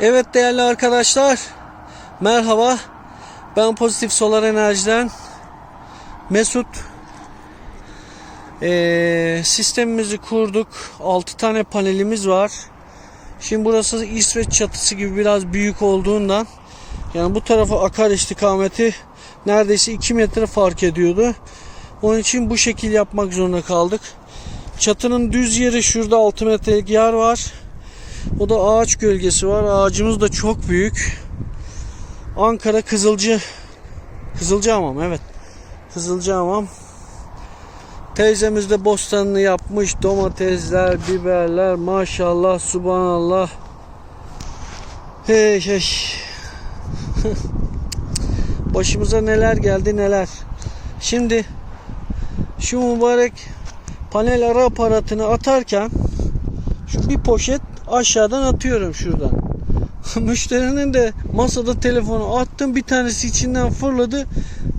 Evet değerli arkadaşlar. Merhaba. Ben Pozitif Solar Enerji'den Mesut. Ee, sistemimizi kurduk. 6 tane panelimiz var. Şimdi burası İsveç çatısı gibi biraz büyük olduğundan yani bu tarafa akar istikameti neredeyse 2 metre fark ediyordu. Onun için bu şekil yapmak zorunda kaldık. Çatının düz yeri şurada 6 metrelik yer var. O da ağaç gölgesi var. Ağacımız da çok büyük. Ankara Kızılcı Kızılcahamam evet. Kızılcahamam. Teyzemiz de bostanını yapmış. Domatesler, biberler maşallah subhanallah. Hey hey. Başımıza neler geldi neler. Şimdi şu mübarek panel ara aparatını atarken şu bir poşet aşağıdan atıyorum şuradan. Müşterinin de masada telefonu attım bir tanesi içinden fırladı.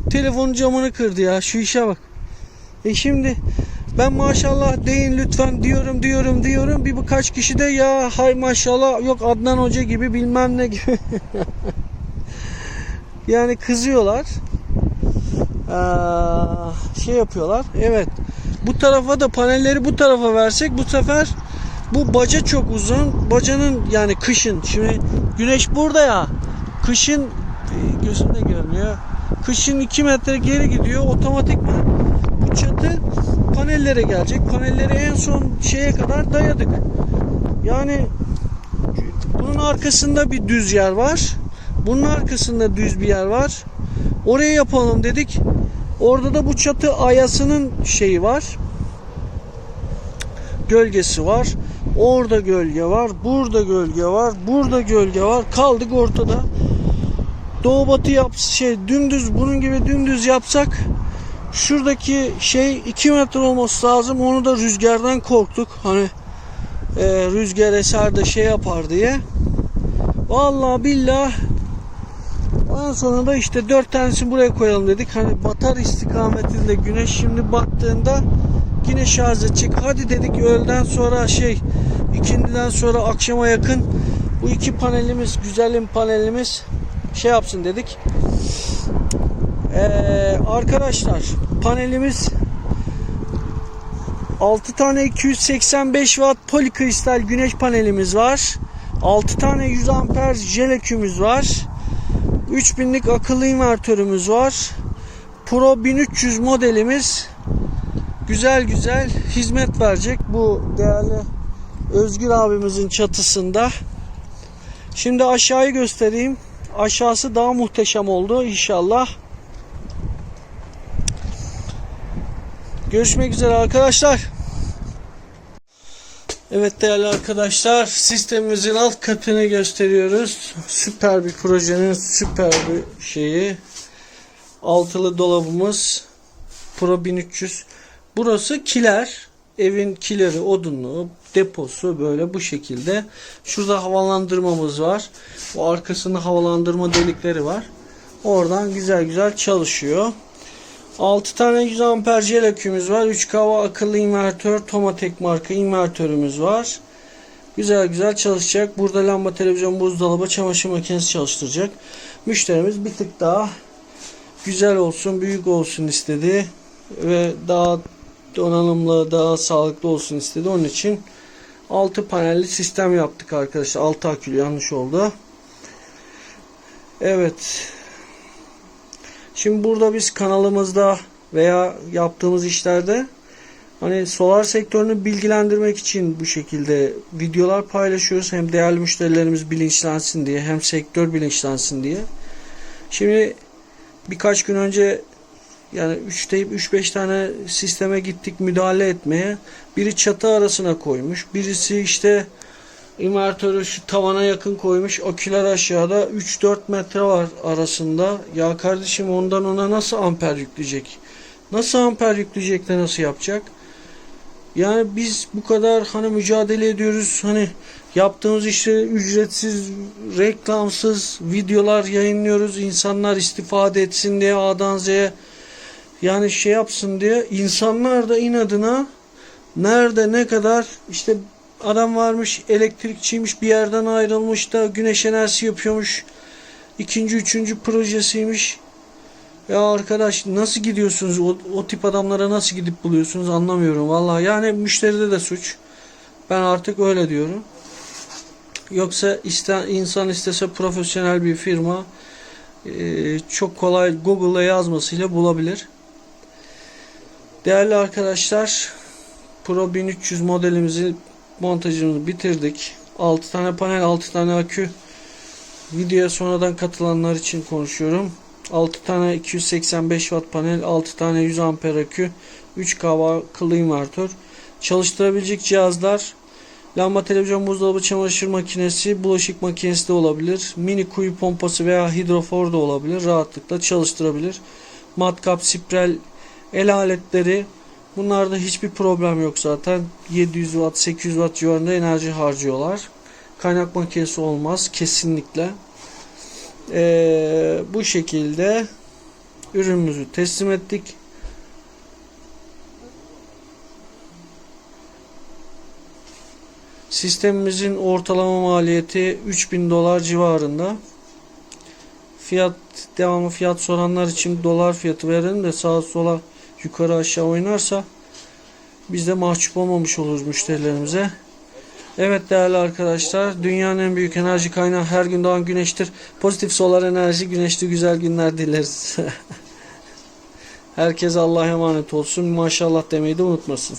Telefonun camını kırdı ya şu işe bak. E şimdi ben maşallah deyin lütfen diyorum diyorum diyorum bir birkaç kişi de ya hay maşallah yok Adnan Hoca gibi bilmem ne gibi. yani kızıyorlar. Ee, şey yapıyorlar. Evet. Bu tarafa da panelleri bu tarafa versek bu sefer bu baca çok uzun. Bacanın yani kışın şimdi güneş burada ya. Kışın e, gözümde görünüyor. Kışın 2 metre geri gidiyor. Otomatikman bu çatı panellere gelecek. Panelleri en son şeye kadar dayadık. Yani bunun arkasında bir düz yer var. Bunun arkasında düz bir yer var. Oraya yapalım dedik. Orada da bu çatı ayasının şeyi var. Gölgesi var. Orada gölge var. Burada gölge var. Burada gölge var. Kaldık ortada. Doğu batı yap şey dümdüz bunun gibi dümdüz yapsak şuradaki şey 2 metre olması lazım. Onu da rüzgardan korktuk. Hani e, rüzgar eser de şey yapar diye. Vallahi billah en sonunda işte dört tanesini buraya koyalım dedik. Hani batar istikametinde güneş şimdi battığında yine şarj edecek. Hadi dedik öğleden sonra şey ikindiden sonra akşama yakın bu iki panelimiz güzelim panelimiz şey yapsın dedik. Ee, arkadaşlar panelimiz 6 tane 285 watt polikristal güneş panelimiz var. 6 tane 100 amper jelekümüz var. 3000'lik akıllı invertörümüz var. Pro 1300 modelimiz güzel güzel hizmet verecek bu değerli Özgür abimizin çatısında. Şimdi aşağıyı göstereyim. Aşağısı daha muhteşem oldu inşallah. Görüşmek üzere arkadaşlar. Evet değerli arkadaşlar sistemimizin alt katını gösteriyoruz. Süper bir projenin süper bir şeyi. Altılı dolabımız Pro 1300. Burası kiler. Evin kileri, odunluğu, deposu böyle bu şekilde. Şurada havalandırmamız var. O arkasında havalandırma delikleri var. Oradan güzel güzel çalışıyor. 6 tane 100 amper jel akümüz var. 3 kava akıllı invertör Tomatek marka invertörümüz var. Güzel güzel çalışacak. Burada lamba, televizyon, buzdolabı, çamaşır makinesi çalıştıracak. Müşterimiz bir tık daha güzel olsun, büyük olsun istedi ve daha donanımlı, daha sağlıklı olsun istedi. Onun için 6 panelli sistem yaptık arkadaşlar. 6 akülü yanlış oldu. Evet. Şimdi burada biz kanalımızda veya yaptığımız işlerde hani solar sektörünü bilgilendirmek için bu şekilde videolar paylaşıyoruz. Hem değerli müşterilerimiz bilinçlensin diye hem sektör bilinçlensin diye. Şimdi birkaç gün önce yani 3 deyip 3-5 tane sisteme gittik müdahale etmeye. Biri çatı arasına koymuş. Birisi işte invertörü şu tavana yakın koymuş. Aküler aşağıda 3-4 metre var arasında. Ya kardeşim ondan ona nasıl amper yükleyecek? Nasıl amper yükleyecek de nasıl yapacak? Yani biz bu kadar hani mücadele ediyoruz. Hani yaptığımız işte ücretsiz, reklamsız videolar yayınlıyoruz. İnsanlar istifade etsin diye A'dan Z'ye yani şey yapsın diye insanlar da inadına nerede ne kadar işte adam varmış elektrikçiymiş bir yerden ayrılmış da güneş enerjisi yapıyormuş. İkinci, üçüncü projesiymiş. Ya arkadaş nasıl gidiyorsunuz? O, o tip adamlara nasıl gidip buluyorsunuz anlamıyorum. Vallahi yani müşteride de suç. Ben artık öyle diyorum. Yoksa iste, insan istese profesyonel bir firma çok kolay Google'a yazmasıyla bulabilir. Değerli arkadaşlar Pro 1300 modelimizi montajını bitirdik. 6 tane panel 6 tane akü videoya sonradan katılanlar için konuşuyorum. 6 tane 285 watt panel 6 tane 100 amper akü 3 kava akıllı invertör çalıştırabilecek cihazlar lamba televizyon buzdolabı çamaşır makinesi bulaşık makinesi de olabilir mini kuyu pompası veya hidrofor da olabilir rahatlıkla çalıştırabilir matkap sprel el aletleri bunlarda hiçbir problem yok zaten 700 watt 800 watt civarında enerji harcıyorlar kaynak makinesi olmaz kesinlikle ee, bu şekilde ürünümüzü teslim ettik. Sistemimizin ortalama maliyeti 3000 dolar civarında. Fiyat devamı fiyat soranlar için dolar fiyatı verelim de sağa sola yukarı aşağı oynarsa biz de mahcup olmamış oluruz müşterilerimize. Evet değerli arkadaşlar, dünyanın en büyük enerji kaynağı her gün doğan güneştir. Pozitif solar enerji, güneşli güzel günler dileriz. Herkes Allah'a emanet olsun. Maşallah demeyi de unutmasın.